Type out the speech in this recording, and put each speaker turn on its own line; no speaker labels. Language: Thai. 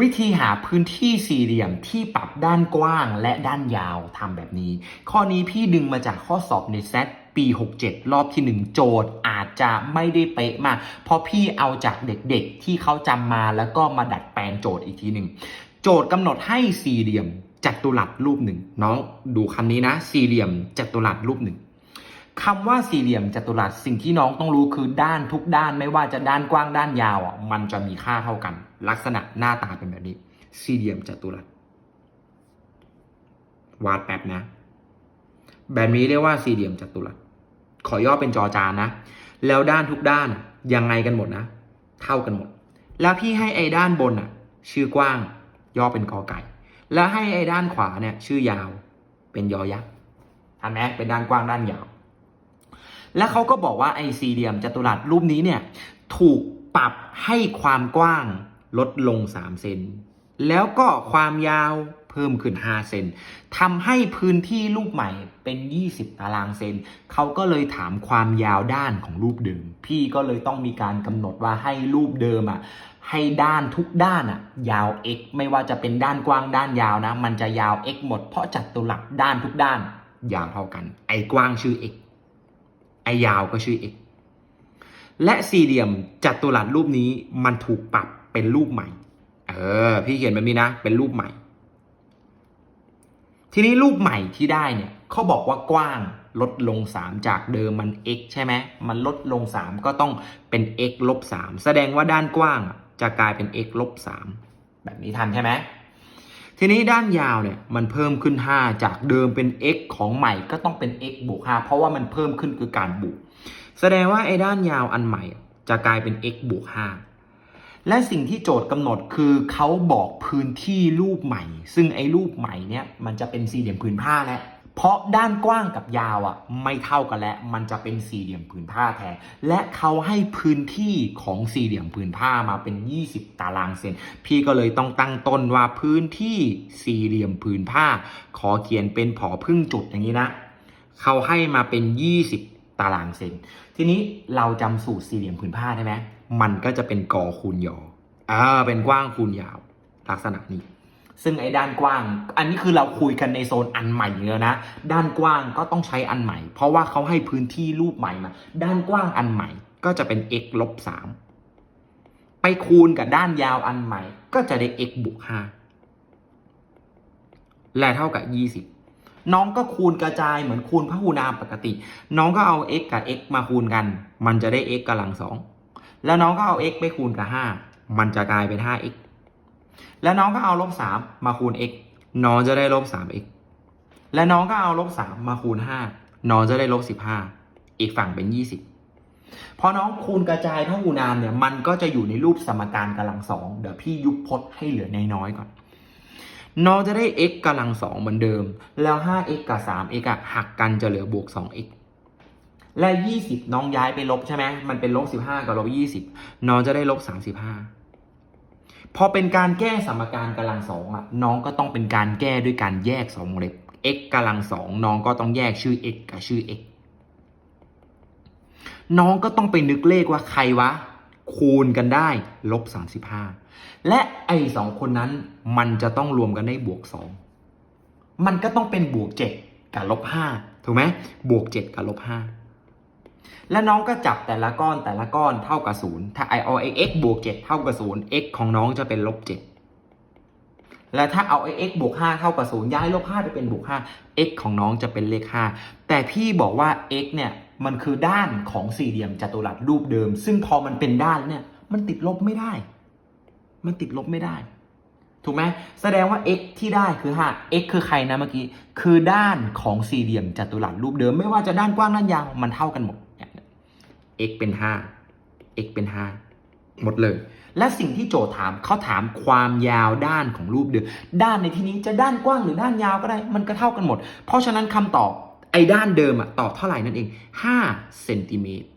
วิธีหาพื้นที่สี่เหลี่ยมที่ปรับด้านกว้างและด้านยาวทำแบบนี้ ข้อนี้พี่ดึงมาจากข้อสอบในเซตปี 67 รอบที่ 1 โจทย์อาจจะไม่ได้เป๊ะมาก เพราะพี่เอาจากเด็กๆที่เขาจำมาแล้วก็มาดัดแปลงโจทย์อีกทีหนึ่ง โจทย์กำหนดให้สี่เหลี่ยมจัตุรัสรูปหนึ่งน้องดูคำนี้นะ สี่เหลี่ยมจัตุรัสรูปหนึ่ง คำว่าสี่เหลี่ยมจัตุรัสสิ่งที่น้องต้องรู้คือด้านทุกด้านไม่ว่าจะด้านกว้างด้านยาวอะมันจะมีค่าเท่ากัน ลักษณะหน้าตาเป็นแบบนี้ สี่เหลี่ยมจัตุรัสวาดแป๊บนะ แบบนี้เรียกว่าสี่เหลี่ยมจัตุรัสขอย่อเป็นจอจานนะ แล้วด้านทุกด้านยังไงกันหมดนะ เท่ากันหมด แล้วพี่ให้ไอ้ด้านบนอะ ชื่อกว้าง ย่อเป็นกอไก่ แล้วให้ไอ้ด้านขวาเนี่ย ชื่อยาว เป็นยอยักษ์ทันไหมเป็นด้านกว้างด้านยาว แล้วเขาก็บอกว่าไอ้สี่เหลี่ยมจัตุรัสรูปนี้เนี่ยถูกปรับให้ความกว้างลดลง 3 เซน แล้วก็ความยาวเพิ่มขึ้น 5 เซนทำให้พื้นที่รูปใหม่เป็น 20 ตารางเซน เขาก็เลยถามความยาวด้านของรูปเดิม พี่ก็เลยต้องมีการกำหนดว่าให้รูปเดิมอะ ให้ด้านทุกด้านอะ ยาว x ไม่ว่าจะเป็นด้านกว้างด้านยาวนะ มันจะยาว x หมด เพราะจัตุรัสด้านทุกด้านยาวเท่ากัน ไอ้กว้างชื่อ x ไอยาวก็ชื่อ x และสี่เหลี่ยมจัตุรัสรูปนี้มันถูกปรับเป็นรูปใหม่ เออ พี่เขียนแบบนี้นะ เป็นรูปใหม่ ทีนี้รูปใหม่ที่ได้เนี่ยเขาบอกว่ากว้างลดลง 3 จากเดิมมัน x ใช่ไหม มันลดลง 3 ก็ต้องเป็น x ลบ3แสดงว่าด้านกว้างจะกลายเป็น x ลบ3แบบนี้ทันใช่ไหม ทีนี้ด้านยาวเนี่ยมันเพิ่มขึ้น 5 จากเดิมเป็น x ของใหม่ก็ต้องเป็น x บวก5เพราะว่ามันเพิ่มขึ้นคือการบวกแสดงว่าไอ้ด้านยาวอันใหม่จะกลายเป็น x บวก5และสิ่งที่โจทย์กำหนดคือเขาบอกพื้นที่รูปใหม่ ซึ่งไอ้รูปใหม่เนี่ยมันจะเป็นสี่เหลี่ยมผืนผ้าแล้ว เพราะด้านกว้างกับยาวอะไม่เท่ากันแล้วมันจะเป็นสี่เหลี่ยมผืนผ้าแทนและเขาให้พื้นที่ของสี่เหลี่ยมผืนผ้ามาเป็น 20 ตารางเซนพี่ก็เลยต้องตั้งต้นว่าพื้นที่สี่เหลี่ยมผืนผ้า ขอเขียนเป็นผอพึ่งจุดอย่างนี้นะเขาให้มาเป็น 20 ตารางเซนทีนี้เราจำสูตรสี่เหลี่ยมผืนผ้าได้ไหมมันก็จะเป็นกอคูณยออ่าเป็นกว้างคูณยาว ลักษณะนี้ ซึ่งไอ้ด้านกว้าง อันนี้คือเราคุยกันในโซนอันใหม่เลยนะ ด้านกว้างก็ต้องใช้อันใหม่ เพราะว่าเขาให้พื้นที่รูปใหม่มา ด้านกว้างอันใหม่ก็จะเป็น x ลบ3ไปคูณกับด้านยาวอันใหม่ ก็จะได้ x บวก5และเท่ากับ20น้องก็คูณกระจายเหมือนคูณพหูนามปกติ น้องก็เอา x กับ x มาคูณกัน มันจะได้ x กำลังสองแล้วน้องก็เอา x ไปคูณกับ5มันจะกลายเป็น 5x แล้วน้องก็เอาลบ3มมาคูณ x น้องจะได้ลบ 3x และน้องก็เอาลบ3มมาคูณ5น้องจะได้ลบ15อีกฝั่งเป็น20พอน้องคูณกระจายพหูนามเนี่ยมันก็จะอยู่ในรูปสมการกำลังสองเดี๋ยวพี่ยุบพจน์ให้เหลือในน้อยก่อน น้องจะได้ x กำลังสองเหมือนเดิม แล้ว 5x กับ 3x อะหักกันจะเหลือบวก 2x และ 20 น้องย้ายไปลบใช่ไหมมันเป็นลบ 15 กับลบ 20 น้องจะได้ลบ 35 พอเป็นการแก้สมการกำลังสองอะน้องก็ต้องเป็นการแก้ด้วยการแยกสองวงเล็บ x กำลังสองน้องก็ต้องแยกชื่อ x กับชื่อ x น้องก็ต้องไปนึกเลขว่าใครวะ คูณกันได้ลบ35และไอ้สองคนนั้นมันจะต้องรวมกันได้บวก2มันก็ต้องเป็นบวก7กับลบ5ถูกไหมบวก7กับลบ5 และน้องก็จับแต่ละก้อนแต่ละก้อนเท่ากับ0ถ้าไอเอา x บวก 7 เท่ากับ0 x ของน้องจะเป็นลบ7และถ้าเอา x บวก 5 เท่ากับ0ย้ายลบ5ไปเป็นบวก 5 x ของน้องจะเป็นเลข 5 แต่พี่บอกว่า x เนี่ยมันคือด้านของสี่เหลี่ยมจัตุรัสรูปเดิม ซึ่งพอมันเป็นด้านเนี่ยมันติดลบไม่ได้ มันติดลบไม่ได้ ถูกไหมแสดงว่า x ที่ได้คือ5 x คือใครนะเมื่อกี้ คือด้านของสี่เหลี่ยมจัตุรัสรูปเดิม ไม่ว่าจะด้านกว้างด้านยาวมันเท่ากันหมด x เป็น 5 x เป็น 5 หมดเลย และสิ่งที่โจทย์ถามเขาถามความยาวด้านของรูปเดิม ด้านในที่นี้จะด้านกว้างหรือด้านยาวก็ได้ มันก็เท่ากันหมด เพราะฉะนั้นคำตอบไอ้ด้านเดิมอะตอบเท่าไหร่นั่นเอง5เซนติเมตร